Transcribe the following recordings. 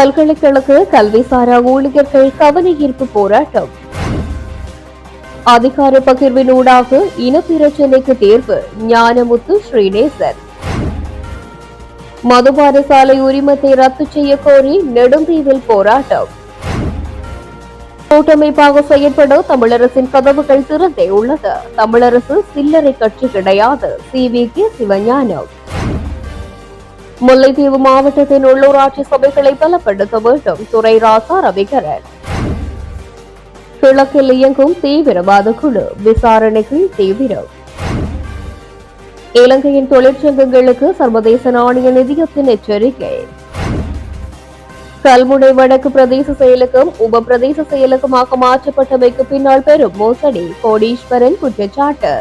பல்கலைக்கழக கல்விசாரா ஊழியர்கள் கவன ஈர்ப்பு போராட்டம். அதிகார பகிர்வினூடாக இனப்பிரச்சனைக்கு தேர்வு ஞானமுத்து ஸ்ரீநேசன் மதுபான சாலை உரிமத்தை ரத்து செய்ய கோரி நெடுந்தீவில் போராட்டம். கூட்டமைப்பாக செயற்பட தமிழரசின் கதவுகள் திறந்தே உள்ளது. தமிழரசு சில்லறை கட்சி கிடையாது. C K Sivagnanam. முல்லைத்தீவு மாவட்டத்தின் உள்ளூராட்சி சபைகளை பலப்படுத்த வேண்டும். துறை ராசா ரவிகரன். கிழக்கில் இயங்கும் தீவிரவாத குழு விசாரணைகள் தீவிரம். இலங்கையின் தொழிற்சங்கங்களுக்கு சர்வதேச நாணய நிதியத்தின் எச்சரிக்கை. கல்முனை வடக்கு பிரதேச செயலகம் உப பிரதேச செயலகமாக மாற்றப்பட்டமைக்கு பின்னால் பெரும் மோசடி. கோடீஸ்வரன் குற்றச்சாட்டு.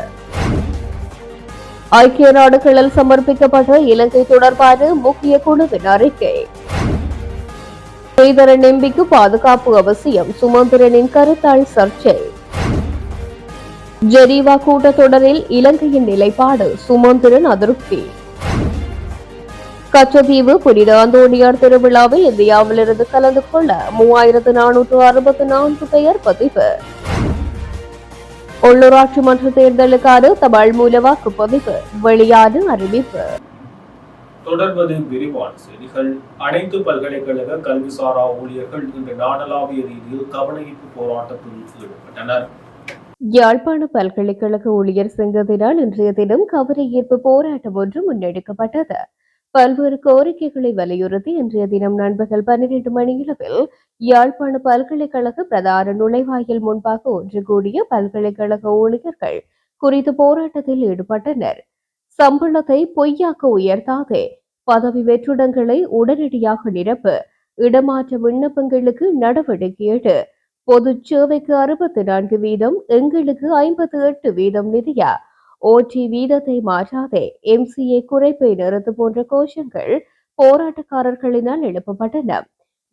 ஐக்கிய நாடுகளில் சமர்ப்பிக்கப்பட்ட இலங்கை தொடர்பான முக்கிய குழுவின் அறிக்கை. ஸ்ரீதரன் எம்பிக்கு பாதுகாப்பு அவசியம் சுமந்திரனின் கருத்தாள் சர்ச்சை. ஜெரீவா கூட்டத்தொடரில் இலங்கையின் நிலைப்பாடு சுமந்திரன் அதிருப்தி. கச்சதீவு புனித அந்தோனியார் திருவிழாவில் இந்தியாவிலிருந்து கலந்து கொள்ள மூவாயிரத்து நானூற்று அறுபத்தி நான்கு பெயர் பதிவு. உள்ளூராட்சி மன்ற தேர்தலுக்கான தபால் மூல வாக்குப்பதிவு வெளியான அறிவிப்பு. தொடர்வது விரிவான செய்திகள். அனைத்து பல்கலைக்கழக கல்விசாரா ஊழியர்கள் இன்று நாடளாவிய ரீதியில் கவனஈர்ப்பு போராட்டத்தில் ஈடுபட்டனர். யாழ்ப்பாண பல்கலைக்கழக ஊழியர் சங்கத்தினால் இன்றைய தினம் கவன ஈர்ப்பு போராட்டம் ஒன்று முன்னெடுக்கப்பட்டது. பல்வேறு கோரிக்கைகளை வலியுறுத்தி இன்றைய தினம் நண்பகல் பன்னிரண்டு மணியளவில் யாழ்ப்பாண பல்கலைக்கழக பிரதான நுழைவாயில் முன்பாக ஒன்று கூடிய பல்கலைக்கழக ஊழியர்கள் குறித்த போராட்டத்தில் ஈடுபட்டனர். சம்பளத்தை பொய்யாக்க உயர்த்தாதே பதவி வெற்றிடங்களை உடனடியாக நிரப்பு இடமாற்ற விண்ணப்பங்களுக்கு நடவடிக்கை எடு. பொது சேவைக்கு அறுபத்தி நான்கு வீதம் எங்களுக்கு ஐம்பத்தி எட்டு வீதம் நிதியா? ஓடி வீதத்தை மாற்றாதே எம்சிஏ குறைப்பை நிறுத்து போன்ற கோஷங்கள் போராட்டக்காரர்களினால் எழுப்பப்பட்டன.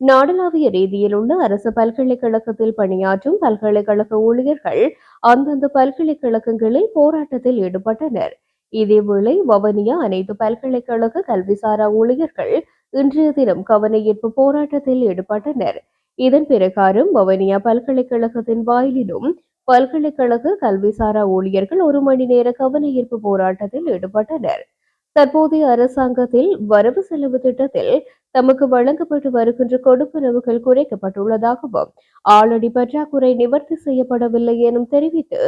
நாடளாவிய ரீதியில் உள்ள அரசு பல்கலைக்கழகத்தில் பணியாற்றும் பல்கலைக்கழக ஊழியர்கள் அந்தந்த பல்கலைக்கழகங்களில் போராட்டத்தில் ஈடுபட்டனர். இதேவேளை வவனியா அனைத்து பல்கலைக்கழக கல்விசாரா ஊழியர்கள் இன்றைய தினம் கவனஈர்ப்பு போராட்டத்தில் ஈடுபட்டனர். இதன் பிரகாரம் வவனியா பல்கலைக்கழகத்தின் வாயிலிலும் பல்கலைக்கழக கல்விசாரா ஊழியர்கள் ஒரு மணி நேர கவன ஈர்ப்பு போராட்டத்தில் ஈடுபட்டனர். தற்போதைய அரசாங்கத்தில் வரவு செலவு திட்டத்தில் தமக்கு வழங்கப்பட்டு வருகின்ற கொடுப்பனவுகள் குறைக்கப்பட்டுள்ளதாகவும் ஆளடி பற்றாக்குறை நிவர்த்தி செய்யப்படவில்லை எனும் தெரிவித்து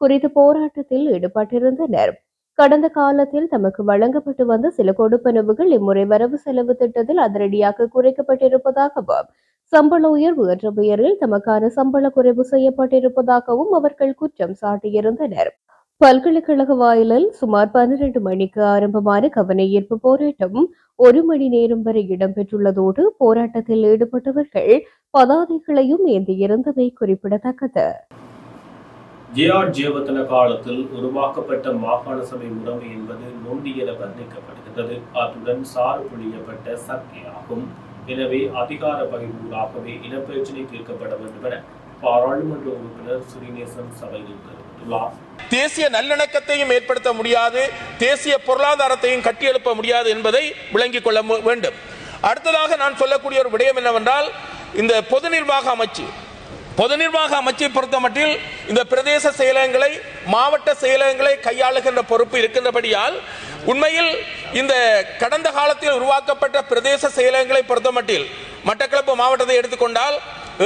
குறித்த போராட்டத்தில் ஈடுபட்டிருந்தனர். கடந்த காலத்தில் தமக்கு வழங்கப்பட்டு வந்த சில கொடுப்பனவுகள் இம்முறை வரவு செலவு திட்டத்தில் அதிரடியாக குறைக்கப்பட்டிருப்பதாகவும் சம்பள உயர்வு என்ற பெயரில் தமக்கான சம்பள குறைவு செய்யப்பட்டிருப்பதாகவும் அவர்கள் குற்றம் சாட்டியிருந்தனர். பல்கலைக்கழக வாயிலில் சுமார் பன்னிரண்டு மணிக்கு ஆரம்பமான கவனஈர்ப்பு போராட்டம் ஒரு மணி நேரம் வரை இடம்பெற்றுள்ளதோடு போராட்டத்தில் ஈடுபட்டவர்கள் பதாதைகளையும் ஏந்தியிருந்தமை குறிப்பிடத்தக்கது. ஜேஆர் ஜேவத்தன காலத்தில் உருவாக்கப்பட்ட மாகாண சபை முறைமை என்பது நொண்டி என வர்ணிக்கப்படுகிறது அத்துடன் சாறு புழியப்பட்ட சர்க்கையாகும் எனவே அதிகார பகிர்வுகளாகவே இனப்பிரச்சினை தீர்க்கப்பட வேண்டும் என பாராளுமன்ற உறுப்பினர் ஸ்ரீநேசன் சபையில் தெரிவித்துள்ளார். தேசிய நல்லிணக்கத்தையும் ஏற்படுத்த முடியாது தேசிய பொருளாதாரத்தையும் கட்டியெழுப்ப முடியாது என்பதை விளங்கிக் கொள்ள வேண்டும். அடுத்ததாக நான் சொல்லக்கூடிய ஒரு விடயம் என்னவென்றால் இந்த பொது நிர்வாக அமைச்சு பொது நிர்வாக அமைச்சை பொறுத்தமட்டில் இந்த பிரதேச செயலகங்களை மாவட்ட செயலகங்களை கையாளுகின்ற பொறுப்பு இருக்கின்றபடியால் உண்மையில் இந்த கடந்த காலத்தில் உருவாக்கப்பட்ட பிரதேச செயலகங்களை பொறுத்தமட்டில் மட்டக்களப்பு மாவட்டத்தை எடுத்துக்கொண்டால்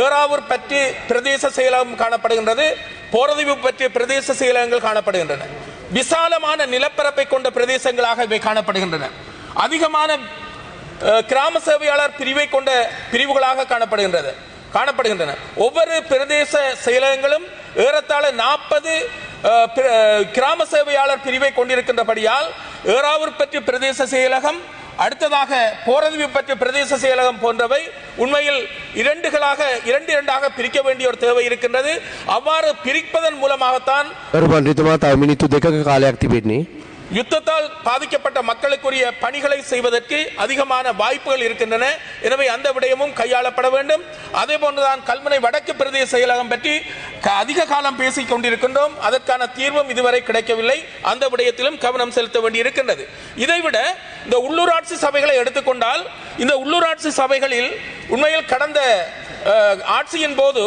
ஏறாவூர் பற்றி பிரதேச செயலகம் காணப்படுகின்றது போரதீவு பற்றிய பிரதேச செயலகங்கள் காணப்படுகின்றன. விசாலமான நிலப்பரப்பை கொண்ட பிரதேசங்களாக இவை காணப்படுகின்றன. அதிகமான கிராம சேவையாளர் பிரிவை கொண்ட பிரிவுகளாக காணப்படுகின்றது. காணப்படுகின்றன. ஒவ்வொரு பிரதேச செயலகங்களும் ஏறத்தாழ நாற்பது கிராம சேவையாளர் பிரிவை கொண்டிருக்கின்றபடியால் ஏறாவூர் பற்றி பிரதேச செயலகம் அடுத்ததாக போரதவி பற்றிய பிரதேச செயலகம் போன்றவை உண்மையில் இரண்டுகளாக இரண்டு இரண்டாக பிரிக்க வேண்டிய ஒரு தேவை இருக்கின்றது. அவ்வாறு பிரிப்பதன் மூலமாகத்தான் யுத்தத்தால் பாதிக்கப்பட்ட மக்களுக்குரிய பணிகளை செய்வதற்கு அதிகமான வாய்ப்புகள் இருக்கின்றன. எனவே அந்த விடயமும் கையாளப்பட வேண்டும். அதே போன்றுதான் கல்முனை வடக்கு பிரதேச செயலகம் பற்றி அதிக காலம் பேசிக் கொண்டிருக்கின்றோம். அதற்கான தீர்வும் இதுவரை கிடைக்கவில்லை. அந்த விடயத்திலும் கவனம் செலுத்த வேண்டியிருக்கின்றது. இதைவிட இந்த உள்ளூராட்சி சபைகளை எடுத்துக்கொண்டால் இந்த உள்ளூராட்சி சபைகளில் உண்மையில் கடந்த ஆட்சியின் போது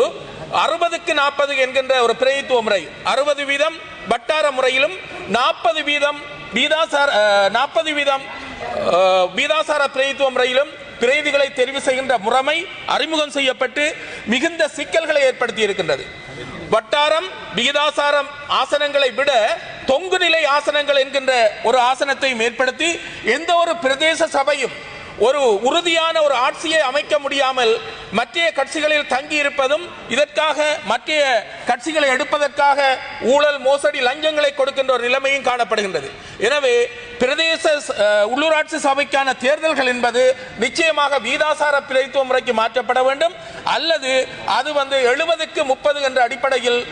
அறுபதுக்கு நாற்பது என்கின்ற ஒரு பிரதித்துவ முறை. அறுபது வீதம் வட்டார முறையிலும் நாற்பது வீதம் வீதாசார நாற்பது வீதம் வீதாசார பிரதித்துவ முறையிலும் பிரதிகளை தெரிவு செய்கின்ற முறைமை அறிமுகம் செய்யப்பட்டு மிகுந்த சிக்கல்களை ஏற்படுத்தி இருக்கின்றது வட்டாரம் விகிதாசாரம் ஆசனங்களை விட தொங்குநிலை ஆசனங்கள் என்கின்ற ஒரு ஆசனத்தையும் ஏற்படுத்தி எந்த ஒரு பிரதேச சபையும் ஒரு உறுதியான ஒரு ஆட்சியை அமைக்க முடியாமல் மற்ற கட்சிகளில் தங்கி இருப்பதும் இதற்காக மற்ற கட்சிகளை எடுப்பதற்காக ஊழல் மோசடி லஞ்சங்களை கொடுக்கின்ற ஒரு நிலைமையும் காணப்படுகின்றது. எனவே பிரதேச உள்ளூராட்சி சபைக்கான தேர்தல்கள் என்பது நிச்சயமாக வீதாசார பிரதித்துவ முறைக்கு மாற்றப்பட வேண்டும். அல்லது அது வந்து எழுபதுக்கு முப்பது என்ற அடிப்படையில்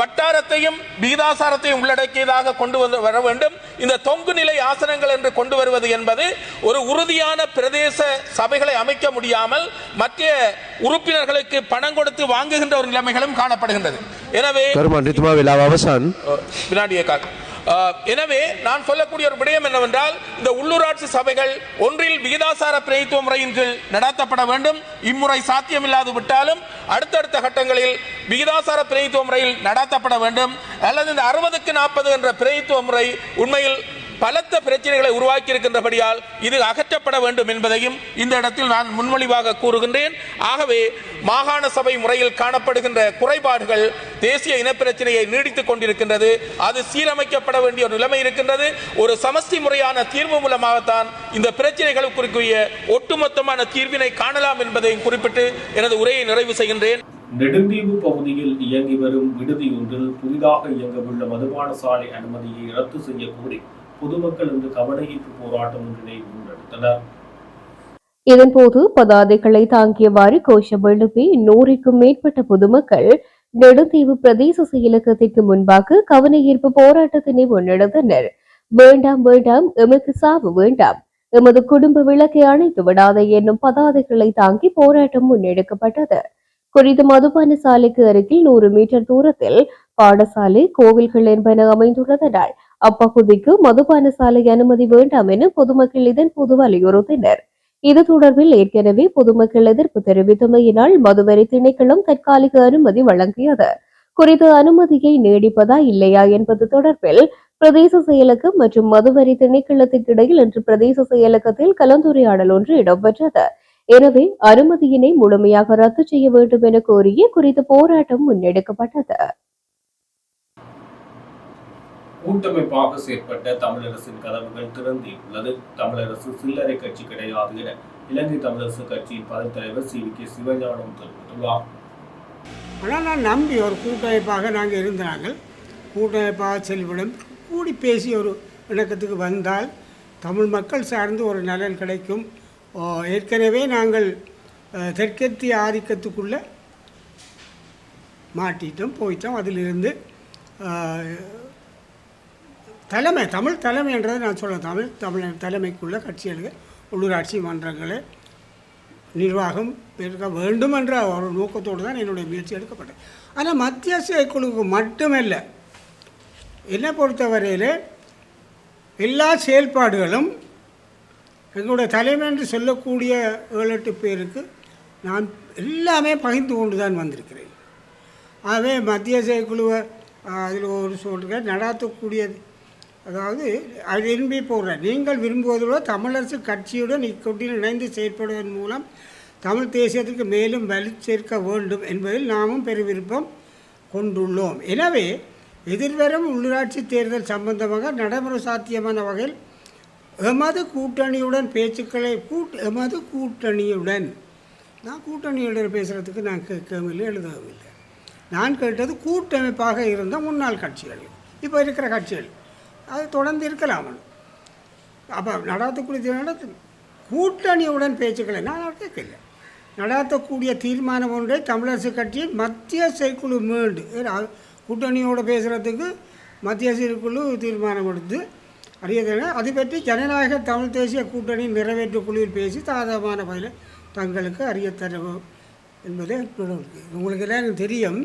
வட்டாரத்தையும் பீதாசாரத்தையும் உள்ளடக்கியதாக கொண்டு வந்து வர வேண்டும். இந்த தொங்கு நிலை ஆசனங்கள் என்று கொண்டு வருவது என்பது ஒரு உறுதியான பிரதேச சபைகளை அமைக்க முடியாமல் மத்திய உறுப்பினர்களுக்கு பணம் கொடுத்து வாங்குகின்ற ஒரு நிலைமைகளும் காணப்படுகின்றது. எனவே வினாடியை காக்க எனவே நான் சொல்லக்கூடிய ஒரு விடயம் என்னவென்றால் இந்த உள்ளூராட்சி சபைகள் ஒன்றில் விகிதாசார பிரதித்துவ முறையின் கீழ் நடத்தப்பட வேண்டும். இம்முறை சாத்தியமில்லாது விட்டாலும் அடுத்தடுத்த கட்டங்களில் விகிதாசார பிரதித்துவ முறையில் நடத்தப்பட வேண்டும். அல்லது இந்த அறுபதுக்கு நாற்பது என்ற பிரதித்துவ முறை உண்மையில் பலத்த பிரச்சனைகளை உருவாக்கி இருக்கின்றபடியால் இது அகற்றப்பட வேண்டும் என்பதையும் இந்த இடத்தில் நான் முன்மொழிவாக கூறுகின்றேன். ஆகவே மாகாண சபை முறையில் காணப்படுகின்ற குறைபாடுகள் தேசிய இனப்பிரச்சனையை நீடித்துக் கொண்டிருக்கின்றது. அது சீரமைக்கப்பட வேண்டிய ஒரு நிலைமை இருக்கின்றது. ஒரு சமஸ்தி முறையான தீர்வு மூலமாகத்தான் இந்த பிரச்சனைகளுக்குரிய ஒட்டுமொத்தமான தீர்வினை காணலாம் என்பதையும் குறிப்பிட்டு எனது உரையை நிறைவு செய்கின்றேன். நெடுந்தீவு பகுதியில் இயங்கி வரும் விடுதி ஒன்றில் புதிதாக இயங்கவுள்ள மதுபான சாலை அனுமதியை ரத்து செய்ய கோரி பொதுமக்கள் இன்று கவன போராட்டம் ஒன்றினை முன்னெடுத்தனர் இதன்போது பதாதைகளை தாங்கியவாறு கோஷம் எழுப்பி நூறுக்கும் மேற்பட்ட பொதுமக்கள் நெடுந்தீவு பிரதேச செயலகத்திற்கு முன்பாக கவன ஈர்ப்பு போராட்டத்தினை முன்னெடுத்தனர். வேண்டாம் வேண்டாம் எமக்கு சாவு வேண்டாம். எமது குடும்ப விளக்கை அணைத்து விடாதே என்னும் பதாதைகளை தாங்கி போராட்டம் முன்னெடுக்கப்பட்டது. குறித்த மதுபான சாலைக்கு அருகில் நூறு மீட்டர் தூரத்தில் பாடசாலை கோவில்கள் என்பன அமைந்துள்ளதனால் அப்பகுதிக்கு மதுபான சாலை அனுமதி வேண்டாம் என பொதுமக்கள் இதன்போது வலியுறுத்தினர். இது தொடர்பில் ஏற்கனவே பொதுமக்கள் எதிர்ப்பு தெரிவித்தமையினால் மதுவரி திணைக்களம் தற்காலிக அனுமதி வழங்கியது. குறித்த அனுமதியை நீடிப்பதா இல்லையா என்பது தொடர்பில் பிரதேச செயலகம் மற்றும் மதுவரி திணைக்களத்திற்கு இடையில் இன்று பிரதேச செயலகத்தில் கலந்துரையாடல் ஒன்று இடம்பெற்றது. எனவே அனுமதியினை முழுமையாக ரத்து செய்ய வேண்டும் என கோரிய குறித்த போராட்டம் முன்னெடுக்கப்பட்டது. கூட்டமைப்பாக செயற்பட்ட தமிழரசின் கதவுகள் திறந்தே உள்ளது தமிழரசு சில்லறை கட்சி கிடையாது என இலங்கை தமிழரசு கட்சியின் பதில் தலைவர் சி வி கே சிவஞானம் தெரிவித்துள்ளார். ஆனால் நான் நம்பி ஒரு கூட்டமைப்பாக நாங்கள் இருந்தார்கள். கூட்டமைப்பாக செல்விடம் கூடி பேசி ஒரு இணக்கத்துக்கு வந்தால் தமிழ் மக்கள் சார்ந்து ஒரு நலன் கிடைக்கும். ஏற்கனவே நாங்கள் தெற்கத்திய ஆதிக்கத்துக்குள்ளே மாட்டிட்டோம் போயிட்டோம். அதிலிருந்து தலைமை தமிழ் தலைமைன்றதை நான் சொல்ல தமிழ் தமிழ் தலைமைக்குள்ள கட்சிகளுக்கு உள்ளூராட்சி மன்றங்களை நிர்வாகம் இருக்க வேண்டும் என்ற ஒரு நோக்கத்தோடு தான் என்னுடைய முயற்சி எடுக்கப்பட்டது. ஆனால் மத்திய குழுவுக்கு மட்டுமில்லை. என்னை பொறுத்தவரையில் எல்லா செயல்பாடுகளும் எங்களுடைய தலைமை என்று சொல்லக்கூடிய ஏழு எட்டு பேருக்கு நான் எல்லாமே பகிர்ந்து கொண்டு தான் வந்திருக்கிறேன். ஆகவே மத்திய செயற்குழுவை அதில் ஒரு சொல்கிறேன் நடாத்தக்கூடிய அதாவது அது விரும்பி போடுற நீங்கள் விரும்புவதோட தமிழரசு கட்சியுடன் இக்கூட்டில் இணைந்து செயற்படுவதன் மூலம் தமிழ் தேசியத்திற்கு மேலும் வலு சேர்க்க வேண்டும் என்பதில் நாமும் பெரு விருப்பம் கொண்டுள்ளோம். எனவே எதிர்வரும் உள்ளூராட்சி தேர்தல் சம்பந்தமாக நடைமுறை சாத்தியமான வகையில் எமது கூட்டணியுடன் பேச்சுக்களை கூட் எமது கூட்டணியுடன் நான் கூட்டணியுடன் பேசுகிறதுக்கு நான் கேட்கவும் இல்லை எழுதவும் இல்லை நான் கேட்டது கூட்டமைப்பாக இருந்த முன்னாள் கட்சிகள். இப்போ இருக்கிற கட்சிகள். அது தொடர்ந்து இருக்கலாம் அப்போ நடாத்தக்கூடிய நடத்து கூட்டணியுடன் பேச்சுக்களை. நான் கேட்கல. நடாத்தக்கூடிய தீர்மானம் ஒன்றை தமிழரசு கட்சியின் மத்திய செயற்குழு மீண்டு. கூட்டணியோடு பேசுகிறதுக்கு மத்திய செயற்குழு தீர்மானம் எடுத்து அறியதென அது பற்றி ஜனநாயக தமிழ் தேசிய கூட்டணி நிறைவேற்று குழுவில் பேசி தாதமான பதிலை தங்களுக்கு அறியத்தரவும் என்பதே என்பது உங்களுக்கு எல்லாம் எனக்கு தெரியும்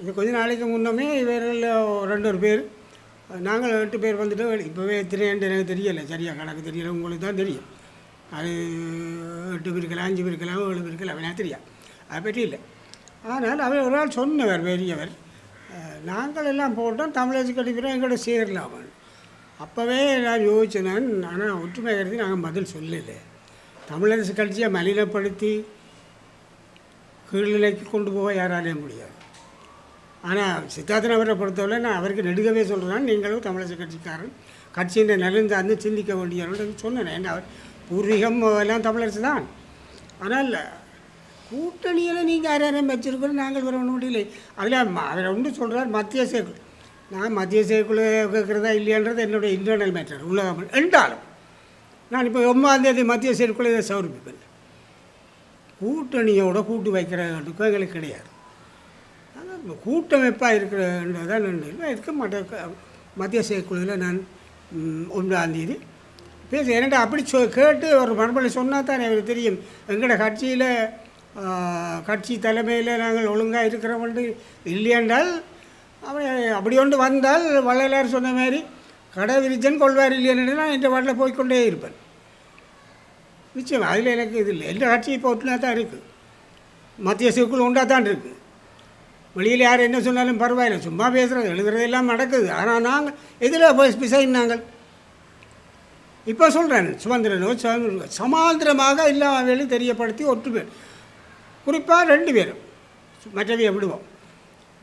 இது கொஞ்ச நாளைக்கு முன்னமே இவர்கள் ரெண்டு ஒரு பேர் நாங்கள் எட்டு பேர் வந்துட்டு இப்போவே எத்தனைன்னு எனக்கு தெரியலை. சரியா கணக்கு தெரியல. உங்களுக்கு தான் தெரியும். அது எட்டு பேர் அஞ்சு பேர் ஏழு பேர் இருக்கலாம் எனக்கு தெரியும் அதை பற்றி இல்லை. ஆனால் அவர் ஒரு நாள் சொன்னவர் பெரியவர் நாங்கள் எல்லாம் போட்டோம். தமிழரசு கட்டிக்கிறோம் எங்களோட சேரலாம் அப்போவே நான் யோசிச்சேன் ஆனால் ஒற்றுமை கருதி நாங்கள் பதில் சொல்லலை. தமிழரசு கட்சியை மலினப்படுத்தி கீழ்நிலைக்கு கொண்டு போக யாராலையும் முடியாது. ஆனால் சித்தார்த்தன் அவரை பொறுத்தவரை நான் அவருக்கு நெடுகவே சொல்கிறேன் நீங்களும் தமிழக கட்சிக்காரன். கட்சியின் நலன் அந்த சிந்திக்க வேண்டியவர்கள் சொன்னேன். ஏன்னா அவர் பூர்வீகம் எல்லாம் தமிழரசு தான். ஆனால் கூட்டணியில் நீங்கள் யாரையும் வச்சிருக்கணும் நாங்கள் வர ஒன்றும் இல்லை. அதில் அவர் ஒன்று சொல்கிறார் மத்திய சேக்குள் நான் மத்திய சேக்குள்ள கேட்குறதா இல்லையான்றது என்னுடைய இன்டர்னல் மேட்டர் உலகம் என்றாலும் நான் இப்போ ஒன்பதாந்தேதி மத்திய செயற்குழு இதை சமர்ப்பிப்பேன். கூட்டணியோட கூட்டு வைக்கிறதுக்கும் எங்களுக்கு கிடையாது. கூட்டமைப்பாக இருக்கிறது தான் நான் இருக்க மாட்டேன். மத்திய செயற்குழுவில் நான் ஒன்றாம் தேதி. பேச என்னடா அப்படி சொ கேட்டு ஒரு மறுபடி சொன்னால் தான் எனக்கு தெரியும். எங்களோட கட்சியில் கட்சி தலைமையில் நாங்கள் ஒழுங்காக இருக்கிறவங்க இல்லையென்றால் அவன் அப்படி ஒன்று வந்தால் வள்ளலார் சொன்ன மாதிரி கடை விரிச்சன் கொள்வார் இல்லையென்று நான் இந்த வாட்டில் போய்க்கொண்டே இருப்பேன். நிச்சயம் அதில் எனக்கு இது இல்லை. எந்த கட்சி இப்போ ஒட்டுனா தான் இருக்குது மத்திய சிக்குள் உண்டா தான் இருக்குது வெளியில் யார் என்ன சொன்னாலும் பரவாயில்லை. சும்மா பேசுகிறது எழுதுறது எல்லாம் நடக்குது. ஆனால் நாங்கள் இதில் போய் பிசைன் நாங்கள். இப்போ சொல்கிறேன் சுதந்திரனோ சமாந்திரமாக எல்லா வேலையும் தெரியப்படுத்தி ஒற்றுமை குறிப்பாக ரெண்டு பேரும் மற்றவையை விடுவோம்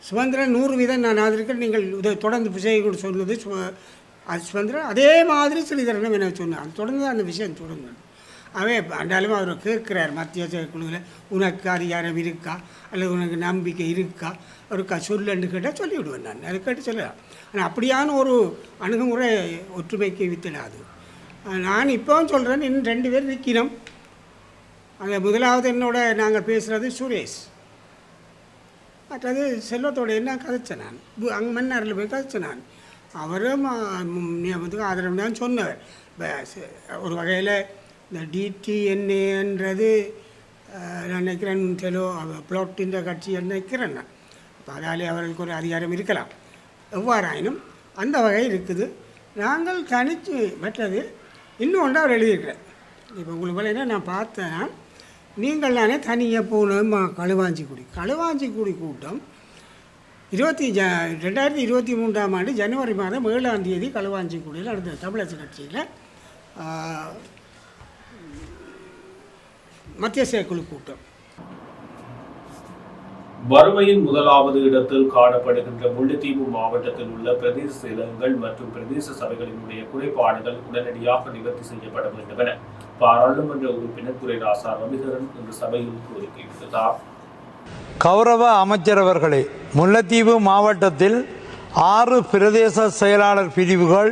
சுதந்திரன் நூறு வீதம் நான் அதற்கு நீங்கள் இதை தொடர்ந்து பிசை கூட சொன்னது சு- அது சுதந்திரன் அதே மாதிரி ஸ்ரீதரனும் என்ன சொன்னார். அது தொடர்ந்து அந்த விஷயம் தொடர்ந்து அவன் ஆண்டாலும் அவர் கேட்குறார் மத்திய குழுவில் உனக்கு அதிகாரம் இருக்கா? அல்லது உனக்கு நம்பிக்கை இருக்கா? இருக்கா சொல்லுன்னு கேட்டால் சொல்லிவிடுவேன் நான். அதை கேட்டு சொல்லலாம். ஆனால் அப்படியான ஒரு அணுகுமுறை ஒற்றுமைக்கு வித்திடாது. நான் இப்போவும் சொல்கிறேன் இன்னும் ரெண்டு பேர் நிற்கிறோம் அந்த முதலாவது என்னோட நாங்கள் பேசுகிறது சுரேஷ். மற்றது செல்வத்தோட என்ன கதைச்சேன் நான். அங்கே மன்னாரில் போய் கதைச்சேன் நான். அவரும் ஆ, நியமனத்துக்கு ஆதரவு தான் சொன்னவர். ஒரு வகையில் இந்த டிடிஎன்ஏன்றது நான் நினைக்கிறேன் செலோ பிளாட்டின் கட்சி நினைக்கிறேன் நான். அப்போ அதாலே அவர்களுக்கு ஒரு அதிகாரம் இருக்கலாம். எவ்வாறாயினும் அந்த வகை இருக்குது. நாங்கள் தனித்து மற்றது இன்னொன்று அவர் எழுதியிருக்கிறேன் இப்போ உங்களுக்கு வேலைன்னா நான் பார்த்தேன். நீங்கள் தானே தனியாக போகணும் களுவாஞ்சிக்குடி. களுவாஞ்சிக்குடி கூட்டம் இருபத்தி ஜ ரெண்டாயிரத்தி இருபத்தி மூன்றாம் ஆண்டு ஜனவரி மாதம் ஏழாம் தேதி களுவாஞ்சிக்குடியில் நடந்த தமிழரசு கட்சியில் ஆ, மத்திய செயற்குழு கூட்டம். வறுமையின் முதலாவது இடத்தில் காணப்படுகின்ற முல்லைத்தீவு மாவட்டத்தில் உள்ள பிரதேச செயலகங்கள் மற்றும் பிரதேச சபைகளினுடைய குறைபாடுகள் உடனடியாக நிவர்த்தி செய்யப்பட வேண்டும் என பாராளுமன்ற உறுப்பினர் துரைராசா ரவிகரன் இன்று சபையில் கோரிக்கை விடுத்தார். கௌரவ அமைச்சரவர்களே முல்லைத்தீவு மாவட்டத்தில் ஆறு பிரதேச செயலாளர் பிரிவுகள்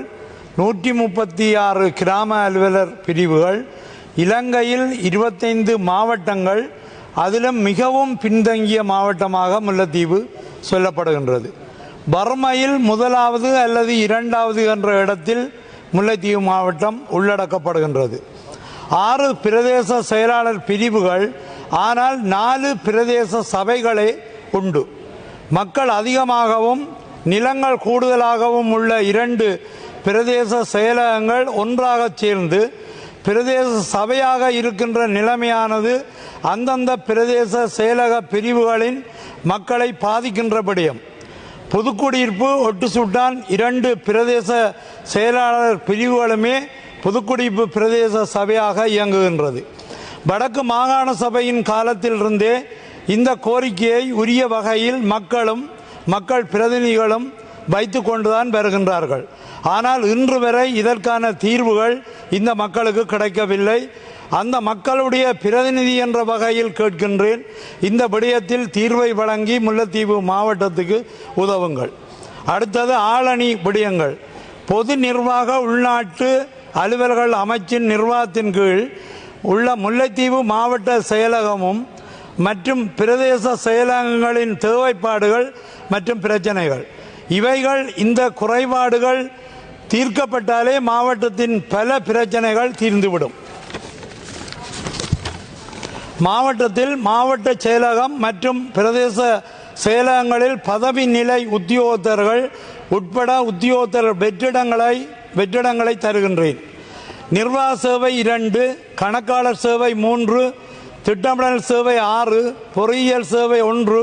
நூற்றி முப்பத்தி ஆறு கிராம அலுவலர் பிரிவுகள் இலங்கையில் இருபத்தைந்து மாவட்டங்கள் அதிலும் மிகவும் பின்தங்கிய மாவட்டமாக முல்லைத்தீவு சொல்லப்படுகின்றது. பர்மையில் முதலாவது அல்லது இரண்டாவது என்ற இடத்தில் முல்லைத்தீவு மாவட்டம் உள்ளடக்கப்படுகின்றது. ஆறு பிரதேச செயலாளர் பிரிவுகள் ஆனால் நாலு பிரதேச சபைகளே உண்டு. மக்கள் அதிகமாகவும் நிலங்கள் கூடுதலாகவும் உள்ள இரண்டு பிரதேச செயலகங்கள் ஒன்றாக சேர்ந்து பிரதேச சபையாக இருக்கின்ற நிலைமையானது அந்தந்த பிரதேச செயலக பிரிவுகளின் மக்களை பாதிக்கின்றபடியும். புதுக்குடியிருப்பு ஒட்டு சுட்டான் இரண்டு பிரதேச செயலாளர் பிரிவுகளுமே புதுக்குடியிருப்பு பிரதேச சபையாக இயங்குகின்றது. வடக்கு மாகாண சபையின் காலத்திலிருந்தே இந்த கோரிக்கையை உரிய வகையில் மக்களும் மக்கள் பிரதிநிதிகளும் வைத்து கொண்டுதான் வருகின்றார்கள். ஆனால் இன்று வரை இதற்கான தீர்வுகள் இந்த மக்களுக்கு கிடைக்கவில்லை. அந்த மக்களுடைய பிரதிநிதி என்ற வகையில் கேட்கின்றேன். இந்த விடயத்தில் தீர்வை வழங்கி முல்லைத்தீவு மாவட்டத்துக்கு உதவுங்கள். அடுத்தது ஆளணி விடயங்கள். பொது நிர்வாக உள்நாட்டு அலுவலர்கள் அமைச்சின் நிர்வாகத்தின் கீழ் உள்ள முல்லைத்தீவு மாவட்ட செயலகமும் மற்றும் பிரதேச செயலகங்களின் தேவைப்பாடுகள் மற்றும் பிரச்சனைகள். இவைகள் இந்த குறைபாடுகள் தீர்க்கப்பட்டாலே மாவட்டத்தின் பல பிரச்சனைகள் தீர்ந்துவிடும். மாவட்டத்தில் மாவட்ட செயலகம் மற்றும் பிரதேச செயலகங்களில் பதவி நிலை உத்தியோகத்தர்கள் உட்பட உத்தியோகத்தர் வெற்றிடங்களை வெற்றிடங்களை தருகின்றேன். நிர்வாக சேவை இரண்டு கணக்காளர் சேவை மூன்று திட்டமிடல் சேவை ஆறு பொறியியல் சேவை ஒன்று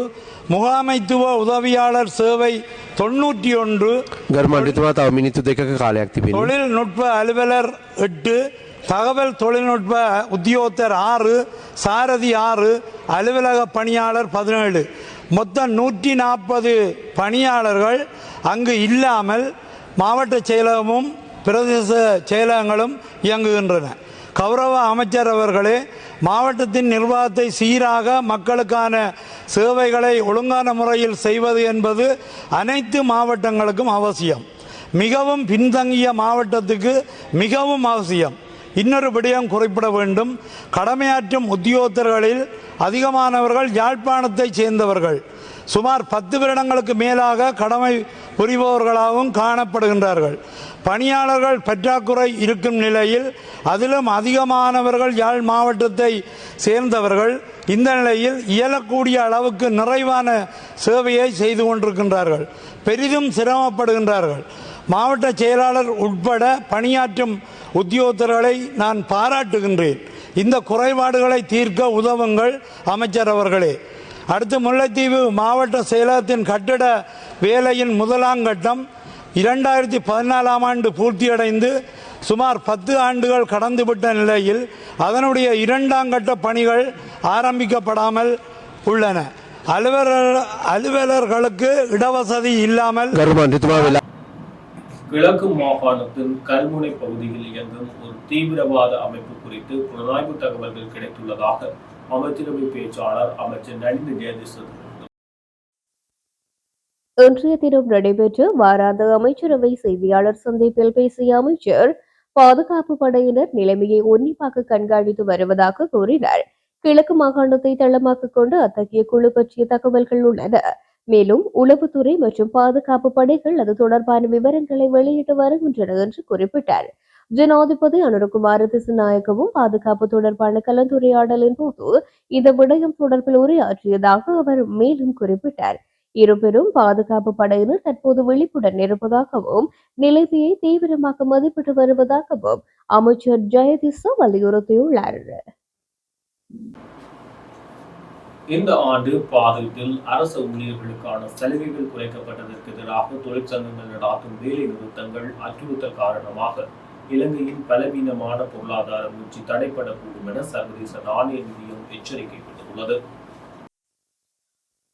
முகாமைத்துவ உதவியாளர் சேவை தொண்ணூற்றி ஒன்று ගරු මණ්ඩිතුමා තව මිනිත්තු දෙකක කාලයක් තිබෙනවා. தொழில்நுட்ப அலுவலர் எட்டு தகவல் தொழில்நுட்ப உத்தியோகத்தர் ஆறு சாரதி ஆறு அலுவலக பணியாளர் பதினேழு மொத்தம் நூற்றி நாற்பது பணியாளர்கள் அங்கு இல்லாமல் மாவட்ட செயலகமும் பிரதேச செயலகங்களும் இயங்குகின்றன கௌரவ அமைச்சர் அவர்களே மாவட்டத்தின் நிர்வாகத்தை சீராக மக்களுக்கான சேவைகளை ஒழுங்கான முறையில் செய்வது என்பது அனைத்து மாவட்டங்களுக்கும் அவசியம். மிகவும் பின்தங்கிய மாவட்டத்துக்கு மிகவும் அவசியம். இன்னொரு விடயம் குறிப்பிட வேண்டும். கடமையாற்றும் உத்தியோகத்தர்களில் அதிகமானவர்கள் யாழ்ப்பாணத்தைச் சேர்ந்தவர்கள். சுமார் பத்து வருடங்களுக்கு மேலாக கடமை புரிபவர்களாகவும் காணப்படுகின்றார்கள். பணியாளர்கள் பற்றாக்குறை இருக்கும் நிலையில் அதிலும் அதிகமானவர்கள் யாழ் மாவட்டத்தை சேர்ந்தவர்கள் இந்த நிலையில் இயலக்கூடிய அளவுக்கு நிறைவான சேவையை செய்து கொண்டிருக்கின்றார்கள். பெரிதும் சிரமப்படுகின்றார்கள். மாவட்ட செயலாளர் உட்பட பணியாற்றும் உத்தியோகத்தர்களை நான் பாராட்டுகின்றேன். இந்த குறைபாடுகளை தீர்க்க உதவுங்கள் அமைச்சர் அவர்களே. அடுத்து முல்லைத்தீவு மாவட்ட செயலகத்தின் கட்டிட வேலையின் முதலாம் கட்டம் இரண்டாயிரத்தி பதினாலாம் ஆண்டு பூர்த்தியடைந்து சுமார் பத்து ஆண்டுகள் கடந்துவிட்ட நிலையில் அதனுடைய இரண்டாம் கட்ட பணிகள் ஆரம்பிக்கப்படாமல் உள்ளன. அலுவலர் அலுவலர்களுக்கு இடவசதி இல்லாமல் கிழக்கு மாகாணத்தின் கல்முனை பகுதியில் இயங்கும் ஒரு தீவிரவாத அமைப்பு குறித்து புலனாய்வு தகவல்கள் கிடைத்துள்ளதாக அமைச்சரவை பேச்சாளர் அமைச்சர் நளிந்த ஜெயதிசன் இன்றைய தினம் நடைபெற்ற வாராந்த அமைச்சரவை செய்தியாளர் சந்திப்பில் பேசிய அமைச்சர் பாதுகாப்பு படையினர் நிலைமையை உன்னிப்பாக கண்காணித்து வருவதாக கூறினார். கிழக்கு மாகாணத்தை தளமாக கொண்டு அத்தகைய குழு பற்றிய தகவல்கள் உள்ளன. மேலும் உளவுத்துறை மற்றும் பாதுகாப்பு படைகள் அது தொடர்பான விவரங்களை வெளியிட்டு வருகின்றன என்று குறிப்பிட்டார். ஜனாதிபதி அனுரகுமார திசுநாயக்கவும் பாதுகாப்பு தொடர்பான கலந்துரையாடலின் போது இந்த விடயம் தொடர்பில் உரையாற்றியதாக அவர் மேலும் குறிப்பிட்டார். இருபெரும் பாதுகாப்பு படையினர் தற்போது விழிப்புடன் இருப்பதாகவும் நிலைமையை தீவிரமாக மதிப்பிட்டு வருவதாகவும் அமைச்சர் ஜெயதிசா வலியுறுத்தியுள்ளார். இந்த ஆண்டு பாதத்தில் அரசு ஊழியர்களுக்கான சலுகைகள் குறைக்கப்பட்டதற்கு எதிராக தொழிற்சங்கங்கள் நடாத்தும் வேலை நிறுத்தங்கள் அச்சுறுத்தல் காரணமாக இலங்கையின் பலவீனமான பொருளாதார வீழ்ச்சி தடைபடக்கூடும் என சர்வதேச நாணய நிதியம் எச்சரிக்கை விடுத்துள்ளது.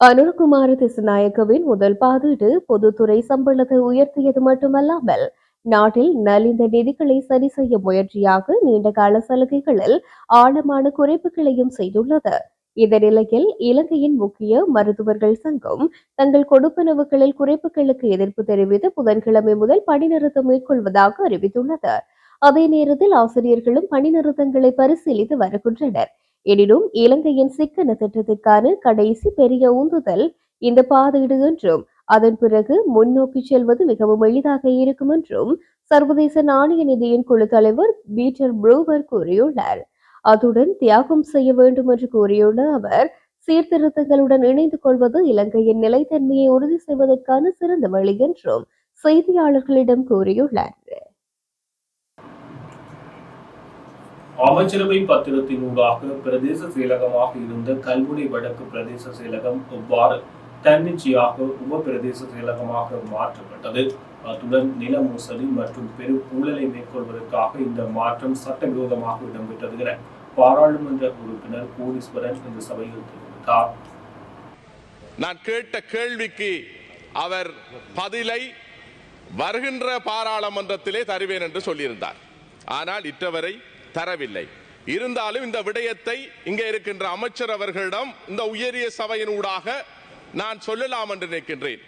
அனுர்குமார் திசுநாயக்கவின் முதல் பாதீடு பொதுத்துறை சம்பளத்தை உயர்த்தியது மட்டுமல்லாமல் நாட்டில் நலிந்த நிதிகளை சரி செய்ய முயற்சியாக நீண்டகால சலுகைகளில் ஆழமான குறைப்புகளையும் செய்துள்ளது. இந்த நிலையில் இலங்கையின் முக்கிய மருத்துவர்கள் சங்கம் தங்கள் கொடுப்பனவுகளில் குறைப்புகளுக்கு எதிர்ப்பு தெரிவித்து புதன்கிழமை முதல் பணிநிறுத்தம் மேற்கொள்வதாக அறிவித்துள்ளது. அதே நேரத்தில் ஆசிரியர்களும் பணிநிறுத்தங்களை பரிசீலித்து வருகின்றனர். எனினும் இலங்கையின் சிக்கன திட்டத்திற்கான கடைசி பெரிய உந்துதல் இந்த பாதையீடு என்றும் அதன் பிறகு முன்னோக்கி செல்வது மிகவும் எளிதாக இருக்கும் என்றும் சர்வதேச நாணய நிதியின் குழு தலைவர் பீட்டர் ப்ரூவர் கூறியுள்ளார். அத்துடன் தியாகம் செய்ய வேண்டும் என்று கூறியுள்ள அவர் சீர்திருத்தங்களுடன் இணைந்து கொள்வது இலங்கையின் நிலைத்தன்மையை உறுதி செய்வதற்கான சிறந்த வழி என்றும் செய்தியாளர்களிடம் கூறியுள்ளார். அமைச்சரவை பத்திரத்தினூடாக பிரதேச செயலகமாக இருந்த கல்முனை வடக்கு பிரதேச செயலகம் இவ்வாறு தன்னிச்சையாக உப பிரதேச செயலகமாக மாற்றப்பட்டது? அத்துடன் நில மோசடி மற்றும் பெரும் ஊழலை மேற்கொள்வதற்காக இந்த மாற்றம் சட்டவிரோதமாக இடம்பெற்றது என பாராளுமன்ற உறுப்பினர் கோடீஸ்வரன் இந்த சபையில் தெரிவித்தார். நான் கேட்ட கேள்விக்கு அவர் பதிலை வருகின்ற பாராளுமன்றத்திலே தருவேன் என்று சொல்லியிருந்தார். ஆனால் இற்றவரை தரவில்லை. இருந்தாலும் இந்த விடயத்தை இங்கே இருக்கின்ற அமைச்சர் அவர்களிடம் இந்த உயரிய சபையின் ஊடாக நான் சொல்லலாம் என்று நினைக்கின்றேன்.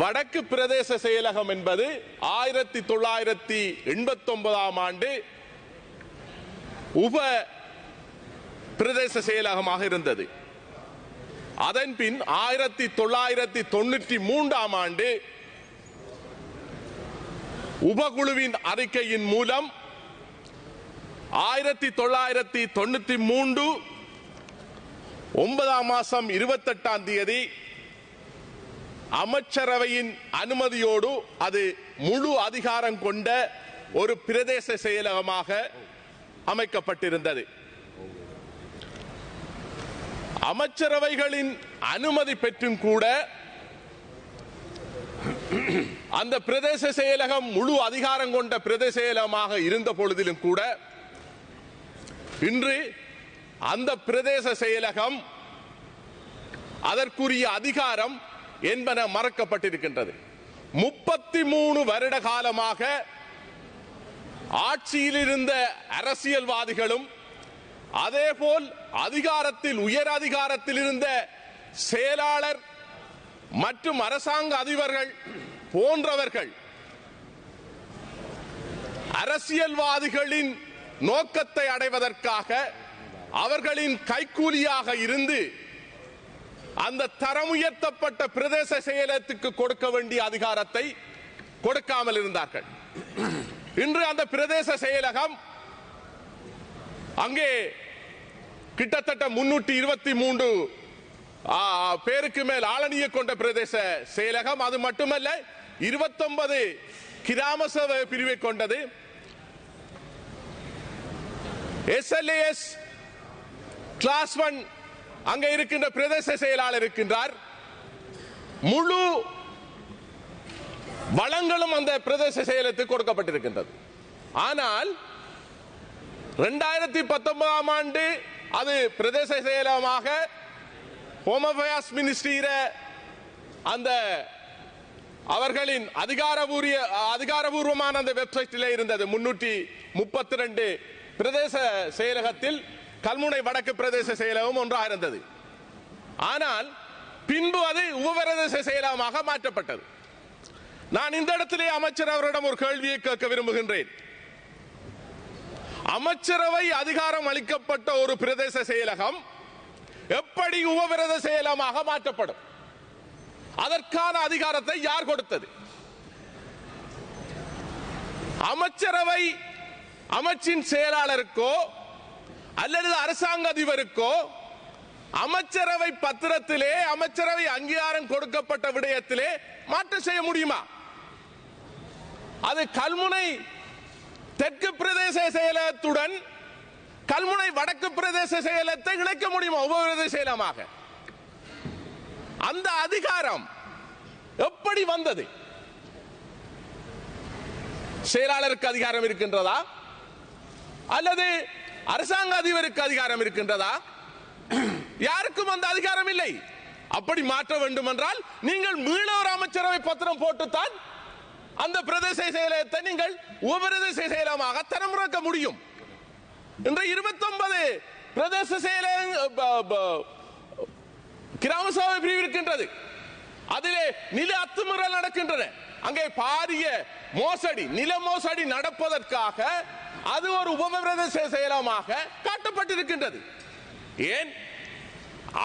வடக்கு பிரதேச செயலகம் என்பது ஆயிரத்தி தொள்ளாயிரத்தி எண்பத்தி ஒன்பதாம் ஆண்டு உப பிரதேச செயலகமாக இருந்தது. அதன் பின் ஆயிரத்தி தொள்ளாயிரத்தி தொண்ணூற்றி மூன்றாம் ஆண்டு உபகுழுவின் அறிக்கையின் மூலம் ஆயிரத்தி தொள்ளாயிரத்தி தொண்ணூத்தி மூன்று ஒன்பதாம் மாசம் இருபத்தெட்டாம் தேதி அமைச்சரவையின் அனுமதியோடு அது முழு அதிகாரம் கொண்ட ஒரு பிரதேச செயலகமாக அமைக்கப்பட்டிருந்தது. அமைச்சரவைகளின் அனுமதி பெற்றும் கூட அந்த பிரதேச செயலகம் முழு அதிகாரம் கொண்ட பிரதேச செயலகமாக இருந்த பொழுதிலும் கூட இன்று அந்த பிரதேச செயலகம் அதற்குரிய அதிகாரம் என்பன மறக்கப்பட்டிருக்கின்றது. முப்பத்தி மூணு வருட காலமாக ஆட்சியில் இருந்த அரசியல்வாதிகளும் அதேபோல் அதிகாரத்தில் உயர் அதிகாரத்தில் இருந்த செயலாளர் மற்றும் அரசாங்க அதிபர்கள் போன்றவர்கள் அரசியல்வாதிகளின் நோக்கத்தை அடைவதற்காக அவர்களின் கைக்கூலியாக இருந்து அந்த தரம் உயர்த்தப்பட்ட பிரதேச செயலகத்துக்கு கொடுக்க வேண்டிய அதிகாரத்தை கொடுக்காமல் இருந்தார்கள். இன்று அந்த பிரதேச செயலகம் அங்கே கிட்டத்தட்ட முன்னூற்றி இருபத்தி மூன்று பேருக்கு மேல் ஆளணியை கொண்ட பிரதேச செயலகம். அது மட்டுமல்ல இருபத்தொன்பது கிராம சபை பிரிவை கொண்டது. எஸ்எல்ஏஎஸ் கிளாஸ் ஒன் அங்கே இருக்கின்ற பிரதேச செயலாளர் இருக்கின்றார். முழு வளங்களும் அந்த பிரதேச செயலத்துக்கு கொடுக்கப்பட்டிருக்கின்றது. ஆனால் ரெண்டாயிரத்தி பத்தொன்பதாம் ஆண்டு அது பிரதேச செயலமாக ஹோம் அஃபேர்ஸ் மினிஸ்ட்ரியில அந்த அவர்களின் அதிகாரபூரிய அதிகாரபூர்வமான அந்த வெப்சைட்டில் இருந்தது. முன்னூற்றி முப்பத்தி ரெண்டு பிரதேச செயலகத்தில் கல்முனை வடக்கு பிரதேச செயலகம் ஒன்றாக இருந்தது ஆனால் பின்பு அது உபபிரதேச செயலகமாக மாற்றப்பட்டது. நான் இந்த இடத்திலே அமைச்சர் அவரிடம் ஒரு கேள்வியை கேட்க விரும்புகின்றேன். அமைச்சரவை அதிகாரம் அளிக்கப்பட்ட ஒரு பிரதேச செயலகம் எப்படி உபவிரத செயலகமாக மாற்றப்படும்? அதற்கான அதிகாரத்தை யார் கொடுத்தது? அமைச்சரவை அமைச்சின் செயலாளருக்கோ அல்லது அரசாங்க அதிபருக்கோ அமைச்சரவை பத்திரத்திலே அமைச்சரவை அங்கீகாரம் கொடுக்கப்பட்ட விடயத்திலே மாற்றம் செய்ய முடியுமா? அது கல்முனை தெற்கு பிரதேச செயலகத்துடன் கல்முனை வடக்கு பிரதேச செயலகத்தை இணைக்க முடியுமா? உபபிரதேச செயலமாக அந்த அதிகாரம் எப்படி வந்தது? செயலாளருக்கு அதிகாரம் இருக்கின்றதா? அல்லது அரசாங்க அதிபருக்கு அதிகாரம் இருக்கின்றதா? யாருக்கும் அந்த அதிகாரம் இல்லை. அப்படி மாற்ற வேண்டும் என்றால் நீங்கள் மீனவர் அமைச்சரவை பத்திரம் போட்டுத்தான் அந்த பிரதேச செயலகத்தை நீங்கள் உபபிரதேச செயலகமாக தரமுறக்க முடியும். இன்று இருபத்தொன்பது பிரதேச செயலகம் கிராம சபை பிரிவு இருக்கின்றது. அதிலே நில அத்துமுறை நடக்கின்றன. அங்கே பாரிய மோசடி நில மோசடி நடப்பதற்காக அது ஒரு உபபிரதேச செயலமாக காட்டப்பட்டிருக்கின்றது. ஏன்?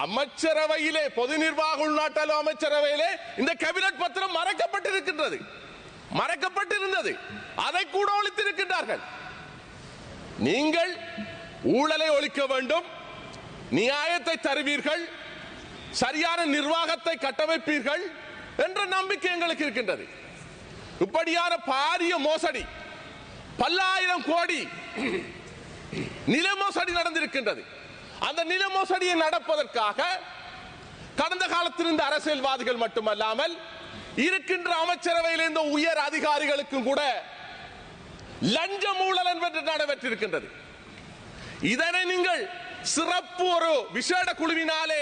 அமைச்சரவையிலே பொது நிர்வாக உள்நாட்டல் அமைச்சரவையிலே இந்த கேபினட் பத்திரம் மறைக்கப்பட்டிருக்கின்றது. மறைக்கப்பட்டிருந்தது. அதை கூட ஒழித்திருக்கின்றார்கள். நீங்கள் ஊழலை ஒழிக்க வேண்டும் நியாயத்தை தருவீர்கள் சரியான நிர்வாகத்தை கட்டமைப்பீர்கள் என்ற நம்பிக்கை எங்களுக்கு இருக்கின்றது. இப்படியான பாரிய மோசடி பல்லாயிரம் கோடி நில மோசடி நடந்திருக்கின்றது. அந்த நில மோசடியை நடப்பதற்காக கடந்த காலத்தில் இருந்த அரசியல்வாதிகள் மட்டுமல்லாமல் இருக்கின்ற அமைச்சரவையில் இருந்த உயர் அதிகாரிகளுக்கும் கூட லஞ்சம் ஊழல் என்பது நடைபெற்றிருக்கின்றது. இதனை நீங்கள் சிறப்பு ஒரு விசேட குழுவினாலே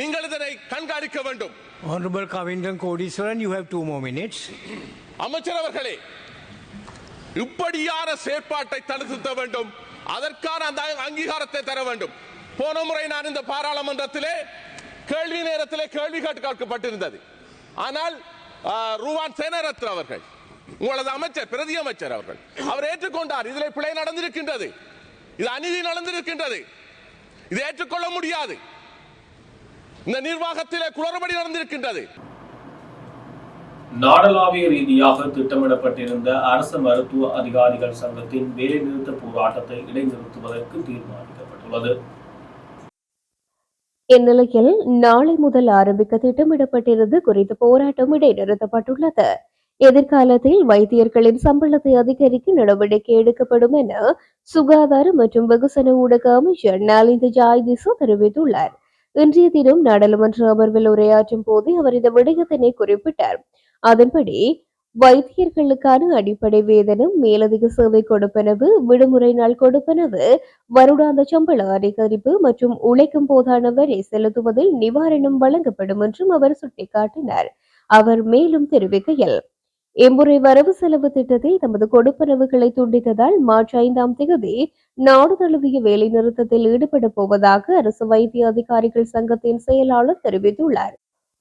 நீங்கள் இதனை கண்காணிக்க வேண்டும். Honorable Kavindran Kodiswaran, you have two more minutes. அமைச்சர் அவர்களே இப்படியான செயற்பாட்டை தடுத்து வேண்டும். அதற்கான அந்த அங்கீகாரத்தை தர வேண்டும். போன முறை நான் இந்த பாராளுமன்றத்திலே கேள்வி நேரத்திலே கேள்வி கேட்டு கேட்கப்பட்டிருந்தது. ஆனால் ரூவான் சேனரத்ன அவர்கள் உங்களது அமைச்சர் பிரதி அமைச்சர் அவர்கள் அவர் ஏற்றுக்கொண்டார். இதில் பிழை நடந்திருக்கின்றது. இது அநீதி நடந்திருக்கின்றது. இதை ஏற்றுக்கொள்ள முடியாது. இந்த நிர்வாகத்திலே குளறுபடி நடந்திருக்கின்றது. நாடளாவிய ரீதியாக திட்டமிடப்பட்டிருந்த அரசு மருத்துவ அதிகாரிகள் சங்கத்தின் வேலைநிறுத்த போராட்டத்தை இடைநிறுத்துவதற்கு தீர்மானிக்கப்பட்டுள்ளது. இந்நிலையில் நாளை முதல் ஆரம்பிக்க திட்டமிடப்பட்டிருந்து குறித்த போராட்டம் இடைநிறுத்தப்பட்டுள்ளது. எதிர்காலத்தில் வைத்தியர்களின் சம்பளத்தை அதிகரிக்க நடவடிக்கை எடுக்கப்படும் என சுகாதார மற்றும் வெகுசன ஊடக அமைச்சர் நலிந்த ஜாய்திசு தெரிவித்துள்ளார். இன்றைய தினம் நாடாளுமன்ற அமர்வில் உரையாற்றும் போது அவர் இந்த விடயத்தினை குறிப்பிட்டார். அதன்படி வைத்தியர்களுக்கான அடிப்படை வேதனம் மேலதிக சேவை கொடுப்பனவு விடுமுறை நாள் கொடுப்பனவு வருடாந்த சம்பள அதிகரிப்பு மற்றும் உழைக்கும் போதான வரை செலுத்துவதில் நிவாரணம் வழங்கப்படும் என்றும் அவர் சுட்டிக்காட்டினார். அவர் மேலும் தெரிவிக்கையில் இம்முறை வரவு செலவு திட்டத்தில் தமது கொடுப்பனவுகளை துண்டித்ததால் மார்ச் ஐந்தாம் தேதி நாடு தழுவிய வேலைநிறுத்தத்தில் ஈடுபட போவதாக அரசு வைத்திய அதிகாரிகள் சங்கத்தின் செயலாளர் தெரிவித்துள்ளார்.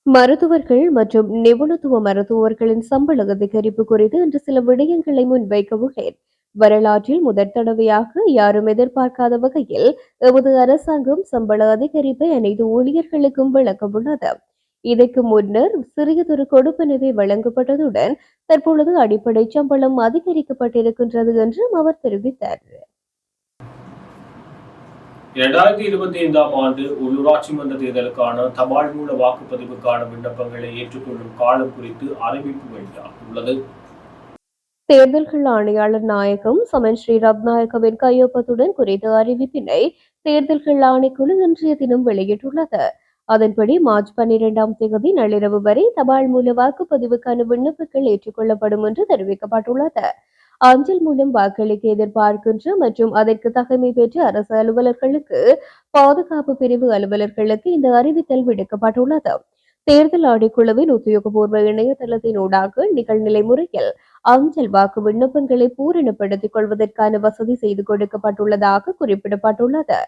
மருத்துவர்கள் மற்றும் நிபுணத்துவ மருத்துவர்களின் சம்பள அதிகரிப்பு குறித்து இன்று சில விடயங்களை முன்வைக்க உள்ளேன் வரலாற்றில் முதற் தடவையாக யாரும் எதிர்பார்க்காத வகையில் எமது அரசாங்கம் சம்பள அதிகரிப்பை அனைத்து ஊழியர்களுக்கும் வழங்க உள்ளது இதற்கு முன்னர் சிறியதொரு கொடுப்பனவை வழங்கப்பட்டதுடன் தற்பொழுது அடிப்படை சம்பளம் அதிகரிக்கப்பட்டிருக்கின்றது என்றும் அவர் தெரிவித்தார். இரண்டாயிரத்தி இருபத்தி ஐந்தாம் ஆண்டு உள்ளூராட்சி மன்ற தேர்தலுக்கான தபால் மூல வாக்குப்பதிவுக்கான விண்ணப்பங்களை ஏற்றுக்கொள்ளும் காலம் குறித்து அறிவிப்பு வெளியாகியுள்ளது. தேர்தல்கள் ஆணையாளர் நாயகம் சமன் ஸ்ரீ ரத்நாயகவின் கையொப்பத்துடன் குறித்த அறிவிப்பினை தேர்தல்கள் ஆணைக்குழு இன்றைய தினம் வெளியிட்டுள்ளது. அதன்படி மார்ச் பன்னிரெண்டாம் தேதி நள்ளிரவு வரை தபால் மூல வாக்குப்பதிவுக்கான விண்ணப்பங்கள் ஏற்றுக்கொள்ளப்படும் என்று தெரிவிக்கப்பட்டுள்ளது. அஞ்சல் மூலம் வாக்களிக்க எதிர்பார்க்கின்ற மற்றும் அதற்கு தகமை பெற்ற அரசு அலுவலர்களுக்கு பாதுகாப்பு பிரிவு அலுவலர்களுக்கு இந்த அறிவித்தல் விடுக்கப்பட்டுள்ளது. தேர்தல் ஆணைக்குழுவின் உத்தியோகபூர்வ இணையதளத்தின் ஊடாக நிகழ்நிலை முறையில் அஞ்சல் வாக்கு விண்ணப்பங்களை பூரணப்படுத்திக் கொள்வதற்கான வசதி செய்து கொடுக்கப்பட்டுள்ளதாக குறிப்பிடப்பட்டுள்ளது.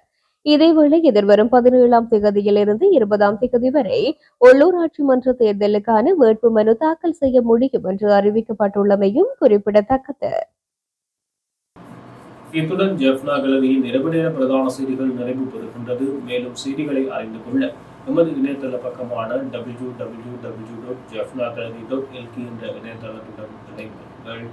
இதேவேளை எதிர்வரும் பதினேழாம் தேதியிலிருந்து இருபதாம் தேதி வரை உள்ளூராட்சி மன்ற தேர்தலுக்கான வேட்பு மனு தாக்கல் செய்ய முடியும் என்று அறிவிக்கப்பட்டுள்ளமையும் குறிப்பிடத்தக்கது. இத்துடன் ஜெஃப்னா கலரியின் இரவு நேர பிரதான செய்திகள் நிறைவு பெறுகின்றது மேலும் செய்திகளை அறிந்து கொள்ள எமது இணையதள பக்கமான W W W dot Jaffna Kalvi dot L K என்ற இணையதளத்துடன் இணைந்திருங்கள்.